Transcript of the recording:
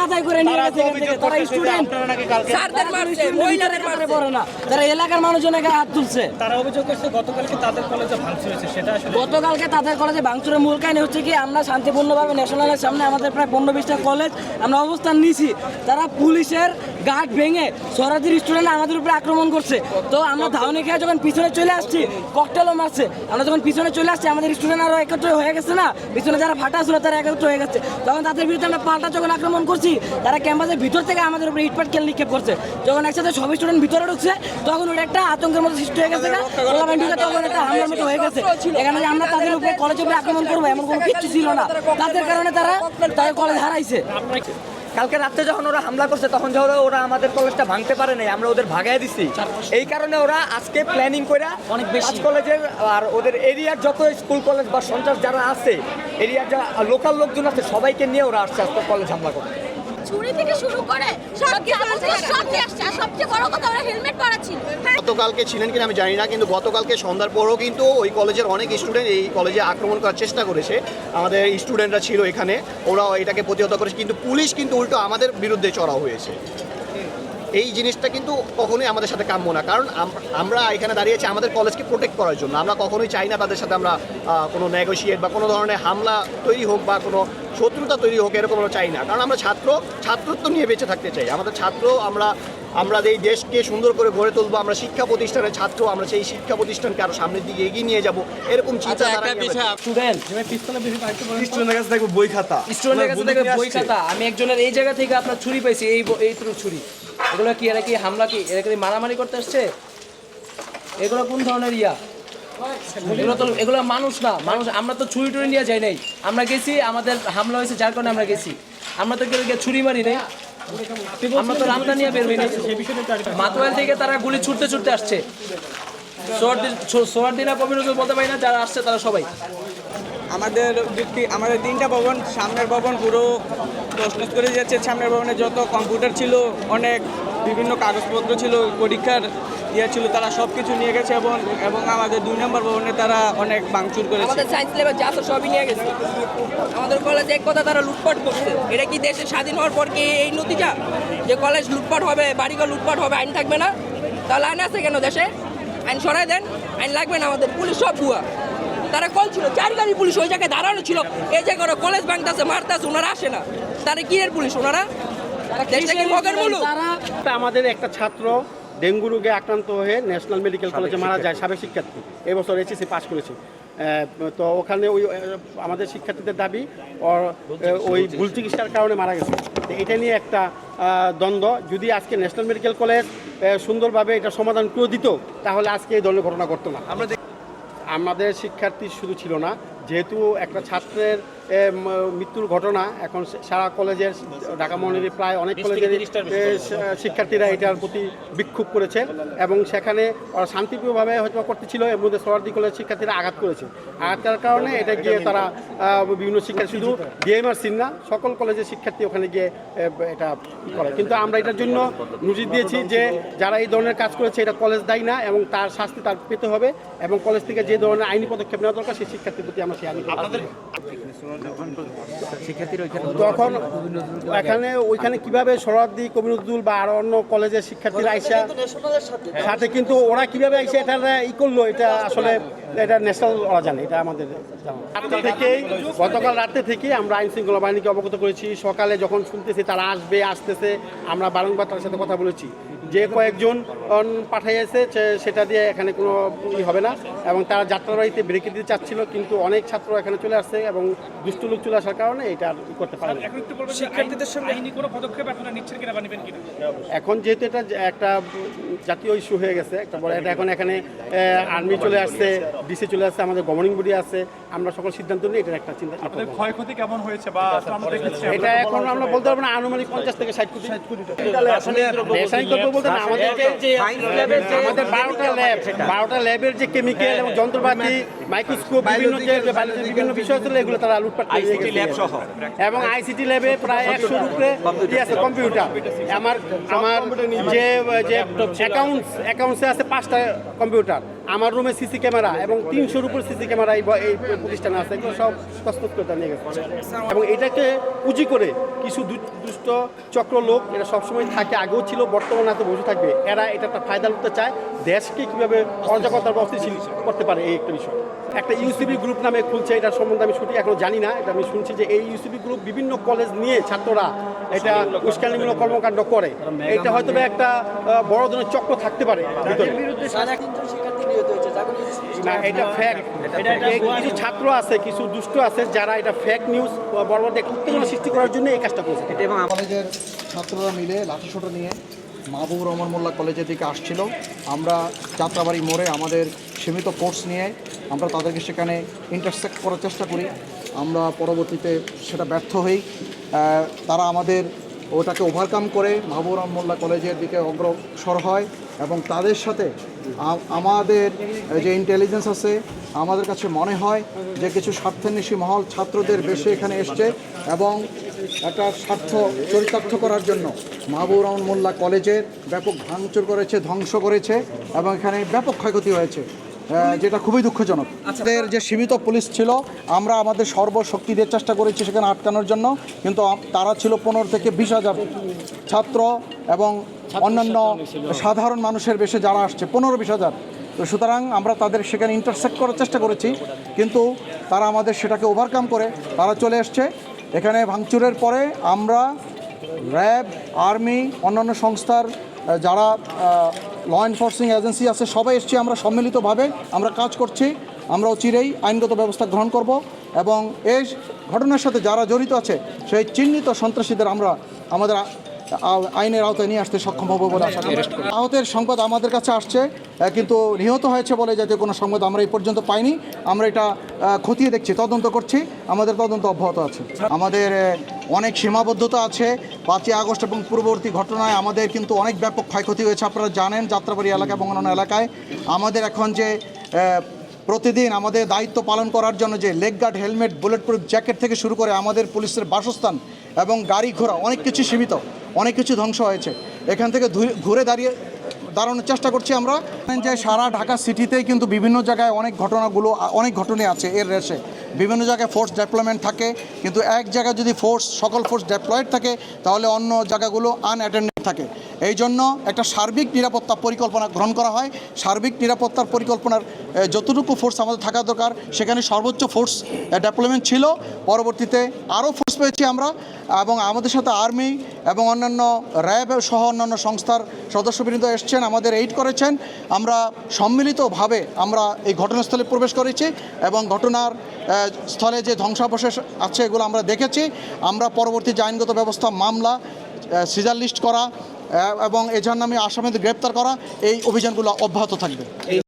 মাথায় করে নিয়ে গেছে এখান থেকে। তারা স্টুডেন্ট আপনারা নাকি কালকে স্যারদের মারছে মহিলাদের মারছে। পড়ে না। তারা এলাকার মানুষজনের হাত তুলছে। তারা অভিযোগ করছে গতকালকে তাদের কলেজে ভাঙচুর হয়েছে সেটা আসলে গতকালকে তাদের কলেজে ভাঙচুরের মূল কাহিনী হচ্ছে কি আমরা শান্তিপূর্ণভাবে ন্যাশনালের সামনে আমাদের প্রায় পনেরো বিশটা কলেজ আমরা অবস্থান নিয়েছি। তারা পুলিশের গার্ড ভেঙে সরাজির স্টুডেন্ট আমাদের উপরে আক্রমণ করছে। তো আমরা ধাওনি খেয়ে যখন পিছনে চলে আসছি ককটেলও মারছে। আমরা যখন পিছনে চলে আসছি আমাদের স্টুডেন্ট আরও একত্র হয়ে গেছে না? পিছনে যারা ফাটা ছিল তারা একত্র হয়ে গেছে। তখন তাদের বিরুদ্ধে আমরা পাল্টা যখন আক্রমণ করছি তারা ক্যাম্পাসের ভিতর থেকে আমাদের উপরে ইটপাট খেল নিক্ষেপ করছে। যখন একসাথে সব স্টুডেন্ট ভিতরে ঢুকছে তখন ওটা একটা আতঙ্কের মতো সৃষ্টি হয়ে গেছে তখন একটা হামলার মতো হয়ে গেছে। এখানে আমরা তাদের উপরে কলেজের উপরে আক্রমণ করব এমন কোনো কিচ্ছু ছিল না। তাদের কারণে তারা তাদের কলেজ হারাইছে। কালকে রাত্রে যখন ওরা হামলা করছে তখন যখন ওরা আমাদের কলেজটা ভাঙতে পারে নাই আমরা ওদের ভাগায় দিছি। এই কারণে ওরা আজকে প্ল্যানিং করে অনেক বেশি। কলেজের আর ওদের এরিয়ার যত স্কুল কলেজ বা সন্ত্রাস যারা আছে এরিয়ার যা লোকাল লোকজন আছে সবাইকে নিয়ে ওরা আসছে আজকে কলেজ হামলা করতে ছুরি থেকে শুরু করে ছিল গতকালকে ছিলেন কিনা আমি জানি না, কিন্তু গতকালকে সন্ধ্যার পরও কিন্তু ওই কলেজের অনেক স্টুডেন্ট এই কলেজে আক্রমণ করার চেষ্টা করেছে। আমাদের স্টুডেন্টরা ছিল এখানে ওরা এটাকে প্রতিহত করেছে, কিন্তু পুলিশ কিন্তু উল্টো আমাদের বিরুদ্ধে চড়া হয়েছে। এই জিনিসটা কিন্তু কখনোই আমাদের সাথে কাম্য না। কারণ আম- আমরা এখানে দাঁড়িয়েছি আমাদের কলেজকে প্রোটেক্ট করার জন্য। আমরা কখনোই চাই না তাদের সাথে আমরা কোনো নেগোসিয়েট বা কোনো ধরনের হামলা তৈরি হোক বা কোনো শত্রুতা তৈরি হোক, এরকম আমরা চাই না। কারণ আমরা ছাত্র, ছাত্রত্ব নিয়ে বেঁচে থাকতে চাই। আমাদের ছাত্র, আমরা আমরা এই দেশকে সুন্দর করে গড়ে তুলবো আমরা শিক্ষা প্রতিষ্ঠানের ছাত্র আমরা সেই শিক্ষা প্রতিষ্ঠানকে আরও সামনের দিকে এগিয়ে নিয়ে যাব। এরকম চিন্তা একটা বিষয় স্টুডেন্ট কাছে দেখব বই খাতা। স্টুডেন্টের কাছে থেকে বই খাতা। আমি একজনের এই জায়গা থেকে আপনার ছুরি পাইছি এই এই ছুরি। এগুলো কি এরা কি হামলা কি? এরা কি মারামারি করতে আসছে? এগুলো কোন ধরনের ইয়া? এগুলো তো এগুলো মানুষ না। মানুষ আমরা তো ছুরি টুরি নিয়ে যাই নাই। আমরা গেছি আমাদের হামলা হয়েছে যার কারণে আমরা গেছি। আমরা তো কেউ ছুরি মারি নাই। আমরা তো মাতোয়াল থেকে তারা গুলি ছুটতে ছুটতে আসছে। সোয়ারদিনা কবিরুজুল বলতে পারি না, যারা আসছে তারা সবাই। আমাদের আমাদের তিনটা ভবন, সামনের ভবন পুরো প্রশ্ন করে যাচ্ছে সামনের ভবনে যত কম্পিউটার ছিল, অনেক বিভিন্ন কাগজপত্র ছিল, পরীক্ষার ইয়ে ছিল তারা সব কিছু নিয়ে গেছে এবং এবং আমাদের দুই নম্বর ভবনে তারা অনেক ভাঙচুর করেছে। আমাদের সায়েন্স লেভেল যা আছে সবই নিয়ে গেছে। আমাদের কলেজে এক কথা তারা লুটপাট করছে। এটা কি দেশে স্বাধীন হওয়ার পর কি এই নতিজা? যে কলেজ লুটপাট হবে বাড়িঘর লুটপাট হবে আইন থাকবে না? তাহলে আইন আছে কেন দেশে? আইন সরাই দেন আইন লাগবে না আমাদের। পুলিশ সব ভুয়া। তারা কল ছিল চার গাড়ি পুলিশ ওই জায়গায় দাঁড়ানো ছিল। এই জায়গায় ওরা কলেজ ভাঙতেছে মারতেছে ওনারা আসে না। তারা কি এর পুলিশ? ওনারা? মগের আমাদের একটা ছাত্র ডেঙ্গু রোগে আক্রান্ত হয়ে ন্যাশনাল মেডিকেল কলেজে মারা যায় সাবেক শিক্ষার্থী। এবছর এইচএসসি পাস করেছে। তো ওখানে ওই আমাদের শিক্ষার্থীদের দাবি ওর ওই ভুল চিকিৎসার কারণে মারা গেছে। তো এটা নিয়ে একটা দ্বন্দ্ব। যদি আজকে ন্যাশনাল মেডিকেল কলেজ সুন্দরভাবে এটা সমাধান করে দিত তাহলে আজকে এই ধরনের ঘটনা ঘটতো না। আমরা আমাদের শিক্ষার্থী শুধু ছিল না যেহেতু একটা ছাত্রের মৃত্যুর ঘটনা এখন সারা কলেজের ঢাকা মহানগরীর প্রায় অনেক কলেজের শিক্ষার্থীরা এটার প্রতি বিক্ষোভ করেছে এবং সেখানে ওরা শান্তিপ্রিয়ভাবে হয়তো করতেছিল এর মধ্যে সরার্দি কলেজের শিক্ষার্থীরা আঘাত করেছে। আঘাত করার কারণে এটা গিয়ে তারা বিভিন্ন শিক্ষার্থী শুধু ডিএমআরসির না সকল কলেজের শিক্ষার্থী ওখানে গিয়ে এটা করে। কিন্তু আমরা এটার জন্য নোটিশ দিয়েছি যে যারা এই ধরনের কাজ করেছে এটা কলেজ দায়ী না এবং তার শাস্তি তার পেতে হবে এবং কলেজ থেকে যে ধরনের আইনি পদক্ষেপ নেওয়া দরকার সেই শিক্ষার্থীর প্রতি আমরা তখন এখানে ওইখানে কীভাবে সরাদ্দি কবিরুদ্দুল বা আরও অন্য কলেজের শিক্ষার্থীরা আইসা সাথে। কিন্তু ওরা কীভাবে আইসা এটা ই করল এটা আসলে এটা ন্যাশনাল ওরা জানে এটা আমাদের রাত্রে থেকেই গতকাল রাত্রে থেকে আমরা আইন শৃঙ্খলা বাহিনীকে অবগত করেছি। সকালে যখন শুনতেছি তারা আসবে আসতেছে আমরা বারংবার তার সাথে কথা বলেছি। যে কয়েকজন পাঠাইয়াছে সেটা দিয়ে এখানে কোনো ই হবে না। এবং তারা যাত্রাবাড়িতে ব্রেকে দিতে চাচ্ছিল কিন্তু অনেক ছাত্র এখানে চলে আসছে এবং দুষ্ট লোক চলে আসার কারণে এটা আর করতে পারে শিক্ষার্থীদের সঙ্গে আইনি কোনো পদক্ষেপ আপনারা নিচ্ছেন কিনা বা নেবেন কিনা? এখন যেহেতু এটা একটা জাতীয় ইস্যু হয়ে গেছে একটা বড় এটা এখন এখানে আর্মি চলে আসছে ডিসি চলে আসছে আমাদের গভর্নিং বডি আছে আমরা সকল সিদ্ধান্ত নিয়ে এটার একটা চিন্তা ক্ষয়ক্ষতি কেমন হয়েছে বা এটা এখন আমরা বলতে পারব না আনুমানিক পঞ্চাশ থেকে ষাট কোটি। রাসায়নিক দ্রব্য বলতে না আমাদের বারোটা ল্যাব বারোটা ল্যাবের যে কেমিক্যাল এবং যন্ত্রপাতি মাইক্রোস্কোপ বিভিন্ন যে বিভিন্ন বিষয় ছিল এগুলো তারা লুটপাট আইসিটি ল্যাব। এবং আইসিটি ল্যাবে প্রায় একশো উপরে আছে? কম্পিউটার আমার আমার যে যে অ্যাকাউন্টস অ্যাকাউন্টসে আছে পাঁচটা কম্পিউটার আমার রুমে সিসি ক্যামেরা এবং তিনশোর উপর সিসি ক্যামেরা এই প্রতিষ্ঠানে আছে, এগুলো সব করে নিয়ে গেছে। এবং এটাকে পুঁজি করে কিছু দুষ্ট চক্র লোক এরা সবসময় থাকে, আগেও ছিল, বর্তমানে এত বসে থাকবে। এরা এটা একটা ফায়দা করতে চায়, দেশকে কীভাবে অরাজকতার অস্থিতিশীল করতে পারে, এই একটা বিষয়। একটা ইউসিবি গ্রুপ নামে খুলছে, এটার সম্বন্ধে আমি সঠিক এখনও জানি না, এটা আমি শুনছি যে এই ইউসিবি গ্রুপ বিভিন্ন কলেজ নিয়ে ছাত্ররা এটা উস্কানিমূলক কর্মকাণ্ড করে। এটা হয়তো একটা বড় ধরনের চক্র থাকতে পারে না এটা ফ্যাক্ট কিছু ছাত্র আছে কিছু দুষ্ট আছে যারা এটা ফেক নিউজ একটা উত্তেজনা সৃষ্টি করার জন্য এই কাজটা করেছে। কলেজের ছাত্ররা মিলে লাঠিসোঁটা নিয়ে মাহবুব রহমান মোল্লা কলেজের দিকে আসছিল। আমরা যাত্রাবাড়ি মোড়ে আমাদের সীমিত ফোর্স নিয়ে আমরা তাদেরকে সেখানে ইন্টারসেক্ট করার চেষ্টা করি। আমরা পরবর্তীতে সেটা ব্যর্থ হই। তারা আমাদের ওটাকে ওভারকাম করে মাহবুব রহমান মোল্লা কলেজের দিকে অগ্রসর হয় এবং তাদের সাথে আমাদের যে ইন্টেলিজেন্স আছে, আমাদের কাছে মনে হয় যে কিছু স্বার্থান্বেষী মহল ছাত্রদের বেশি এখানে এসছে এবং একটা স্বার্থ চরিতার্থ করার জন্য মাহবুব রহমান মোল্লা কলেজের ব্যাপক ভাঙচুর করেছে, ধ্বংস করেছে এবং এখানে ব্যাপক ক্ষয়ক্ষতি হয়েছে। যেটা খুবই দুঃখজনক। আমাদের যে সীমিত পুলিশ ছিল আমরা আমাদের সর্বশক্তি দিয়ে চেষ্টা করেছি সেখানে আটকানোর জন্য কিন্তু তারা ছিল পনেরো থেকে বিশ হাজার ছাত্র এবং অন্যান্য সাধারণ মানুষের বেশে যারা আসছে পনেরো বিশ হাজার। তো সুতরাং আমরা তাদের সেখানে ইন্টারসেক্ট করার চেষ্টা করেছি কিন্তু তারা আমাদের সেটাকে ওভারকাম করে তারা চলে এসছে। এখানে ভাঙচুরের পরে আমরা র্যাব আর্মি অন্যান্য সংস্থার যারা ল এনফোর্সিং এজেন্সি আছে, সবাই এসছি, আমরা সম্মিলিতভাবে আমরা কাজ করছি, আমরাও চিরেই আইনগত ব্যবস্থা গ্রহণ করব এবং এই ঘটনার সাথে যারা জড়িত আছে, সেই চিহ্নিত সন্ত্রাসীদের আমরা আমাদের আইনের আওতায় নিয়ে আসতে সক্ষম হব বলে আশা করি। আহতের সংবাদ আমাদের কাছে আসছে কিন্তু নিহত হয়েছে বলে জাতীয় কোনো সংবাদ আমরা এই পর্যন্ত পাইনি, আমরা এটা খতিয়ে দেখছি, তদন্ত করছি, আমাদের তদন্ত অব্যাহত আছে। আমাদের অনেক সীমাবদ্ধতা আছে। পাঁচই আগস্ট এবং পূর্ববর্তী ঘটনায় আমাদের কিন্তু অনেক ব্যাপক ক্ষয়ক্ষতি হয়েছে, আপনারা জানেন যাত্রাবাড়ি এলাকা এবং অন্যান্য এলাকায়। আমাদের এখন যে প্রতিদিন আমাদের দায়িত্ব পালন করার জন্য যে leg guard helmet bullet proof jacket থেকে শুরু করে আমাদের পুলিশের বাসস্থান এবং গাড়ি ঘোড়া, অনেক কিছু সীমিত, অনেক কিছু ধ্বংস হয়েছে। এখান থেকে ঘুরে দাঁড়িয়ে দাঁড়ানোর চেষ্টা করছি আমরা। যে সারা ঢাকা সিটিতেই কিন্তু বিভিন্ন জায়গায় অনেক ঘটনাগুলো, অনেক ঘটনাই আছে এর রেসে বিভিন্ন জায়গায় ফোর্স ডেভেলপমেন্ট থাকে, কিন্তু এক জায়গায় যদি ফোর্স সকল ফোর্স ডেপ্লয়েড থাকে, তাহলে অন্য জায়গাগুলো আনঅ্যাটেন্ডেড থাকে। এই জন্য একটা সার্বিক নিরাপত্তা পরিকল্পনা গ্রহণ করা হয়। সার্বিক নিরাপত্তার পরিকল্পনার যতটুকু ফোর্স আমাদের থাকা দরকার, সেখানে সর্বোচ্চ ফোর্স ডেভেলপমেন্ট ছিল। পরবর্তীতে আরও পেয়েছি আমরা, এবং আমাদের সাথে আর্মি এবং অন্যান্য র্যাব সহ অন্যান্য সংস্থার সদস্যবৃন্দ এসছেন, আমাদের এইড করেছেন। আমরা সম্মিলিতভাবে আমরা এই ঘটনাস্থলে প্রবেশ করেছি এবং ঘটনার স্থলে যে ধ্বংসাবশেষ আছে এগুলো আমরা দেখেছি। আমরা পরবর্তী যে আইনগত ব্যবস্থা, মামলা সিজার লিস্ট করা এবং এজাহার নামে আসামিদের গ্রেপ্তার করা, এই অভিযানগুলো অব্যাহত থাকবে।